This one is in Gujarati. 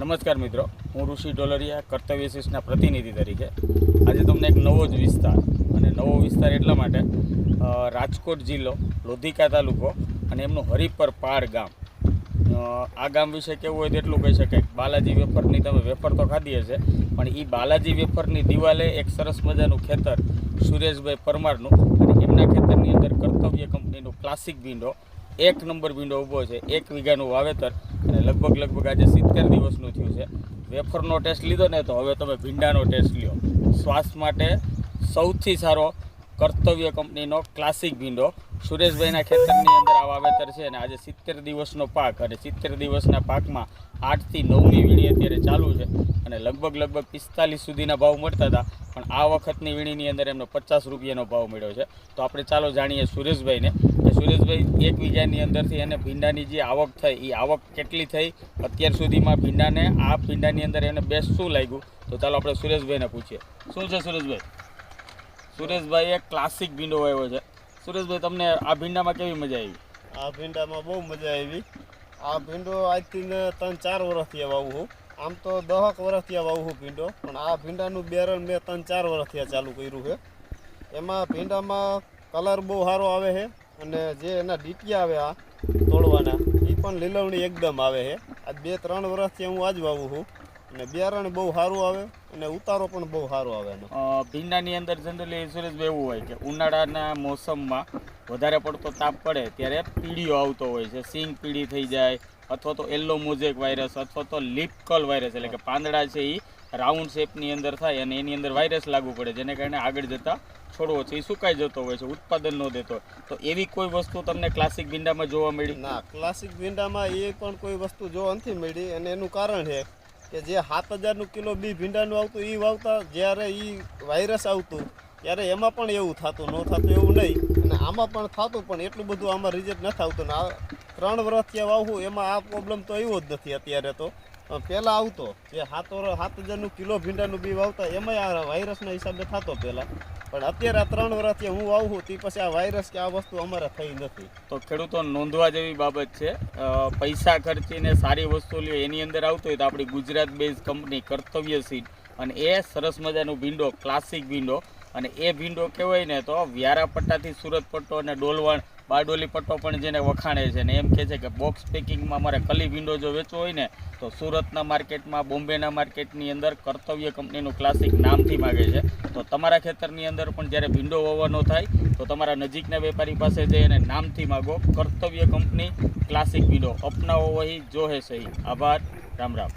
નમસ્કાર મિત્રો, હું ઋષિ ડોલરિયા કર્તવ્ય શિષના પ્રતિનિધિ તરીકે. આજે તમને એક નવો જ વિસ્તાર અને નવો વિસ્તાર એટલા માટે રાજકોટ જિલ્લો, લોધિકા તાલુકો અને એમનું હરિપર પાડ ગામ. આ ગામ વિશે કેવું હોય તેટલું કહી શકાય. બાલાજી વેફરની તમે વેફર તો ખાધી હશે, પણ એ બાલાજી વેફરની દિવાલે એક સરસ મજાનું ખેતર સુરેશભાઈ પરમારનું અને એમના ખેતરની અંદર કર્તવ્ય કંપનીનું ક્લાસિક વિન્ડો એક નંબર વિન્ડો ઊભો છે. એક વીઘાનું વાવેતર અને લગભગ લગભગ આજે સિત્તેર દિવસનું થયું છે. વેફરનો ટેસ્ટ લીધો ને તો હવે તમે ભીંડાનો ટેસ્ટ લ્યો. શ્વાસ માટે સૌથી સારો કર્તવ્ય કંપનીનો ક્લાસિક ભીંડો. સુરેશભાઈના ખેતરની અંદર આ વાવેતર છે અને આજે સિત્તેર દિવસનો પાક અને સિત્તેર દિવસના પાકમાં આઠથી નવમી વીણી અત્યારે ચાલુ છે અને લગભગ લગભગ પિસ્તાલીસ સુધીના ભાવ મળતા હતા, પણ આ વખતની વીણીની અંદર એમનો પચાસ રૂપિયાનો ભાવ મળ્યો છે. તો આપણે ચાલો જાણીએ સુરેશભાઈને કે સુરેશભાઈ એક વીઘાની અંદરથી એને ભીંડાની જે આવક થઈ એ આવક કેટલી થઈ? અત્યાર સુધીમાં ભીંડાને, આ ભીંડાની અંદર એને બેસ્ટ શું લાગ્યું? તો ચાલો આપણે સુરેશભાઈને પૂછીએ. શું છે સુરેશભાઈ? સુરેશભાઈ એક ક્લાસિક ભીંડો આવ્યો છે. સુરેશભાઈ, તમને આ ભીંડામાં કેવી મજા આવી? આ ભીંડામાં બહુ મજા આવી. આ ભીંડો આજથી ત્રણ ચાર વર્ષથી વાવું હું. આમ તો દહક વર્ષથી વાવું હું ભીંડો. પણ આ ભીંડાનું બેરણ મેં ત્રણ ચાર વર્ષથી આ ચાલુ કર્યું છે. એમાં ભીંડામાં કલર બહુ સારો આવે છે અને જે એના ડીટિયા આવે આ તોડવાના એ પણ લીલવણી એકદમ આવે છે. આ બે ત્રણ વર્ષથી હું આજ વાવું છું અને બિયારણ બહુ સારું આવે અને ઉતારો પણ બહુ સારો આવે ભીંડાની અંદર જનરલી સુરેશભાઈ એવું હોય કે ઉનાળાના મોસમમાં વધારે પડતો તાપ પડે ત્યારે પીળીઓ આવતો હોય છે. સિંગ પીળી થઈ જાય અથવા તો એલ્લો મોઝેક વાયરસ અથવા તો લિપકલ વાયરસ એટલે કે પાંદડા છે એ રાઉન્ડ શેપની અંદર થાય અને એની અંદર વાયરસ લાગુ પડે જેને કારણે આગળ જતા છોડવો છે. એ સુકાઈ જતો હોય છે ઉત્પાદન ન દેતો. તો એવી કોઈ વસ્તુ તમને ક્લાસિક ભીંડામાં જોવા મળી? ના ક્લાસિક ભીંડામાં એ પણ કોઈ વસ્તુ જોવા નથી મળી અને એનું કારણ છે કે જે સાત હજારનું કિલો બી ભીંડાનું આવતું એ વાવતા જ્યારે એ વાયરસ આવતું, ત્યારે એમાં પણ એવું થતું, ન થતું એવું નહીં. અને આમાં પણ થતું, પણ એટલું બધું આમાં રિઝલ્ટ નથી આવતું ને આ ત્રણ વર્ષ ત્યાં વાવવું, એમાં આ પ્રોબ્લેમ તો એવો જ નથી અત્યારે તો. પહેલાં આવતો, જે સાત સાત હજારનું કિલો ભીંડાનું બી વાવતા, એમાંય આ વાયરસના હિસાબે થતો પહેલાં. પણ અત્યારે આ ત્રણ વર્ષથી હું આવું તે પછી આ વાયરસ કે આ વસ્તુ અમારે થઈ નથી. તો ખેડૂતો નોંધવા જેવી બાબત છે. પૈસા ખર્ચીને સારી વસ્તુ લ્યો, એની અંદર આવતું હોય તો આપણી Gujarat base company Kartavya seed અને એ સરસ મજાનું ભીંડો ક્લાસિક ભીંડો અને એ ભીંડો કહેવાય ને તો વ્યારા પટ્ટાથી સુરત પટ્ટો અને ડોલવણ બારડોલી પટ્ટો પણ જેને વખાણે છે ને એમ કહે છે કે બોક્સ પેકિંગમાં મારે કલી વિન્ડો જો વેચવો હોય ને, તો સુરતના માર્કેટમાં બોમ્બેના માર્કેટની અંદર કર્તવ્ય કંપનીનું ક્લાસિક નામથી માગે છે. તો તમારા ખેતરની અંદર પણ જ્યારે વિન્ડો વવાનો થાય, તો તમારા નજીકના વેપારી પાસે જઈ અને નામથી માગો. કર્તવ્ય કંપની ક્લાસિક વિન્ડો અપનાવો વહી, જો હે સહી. આભાર. રામ રામ.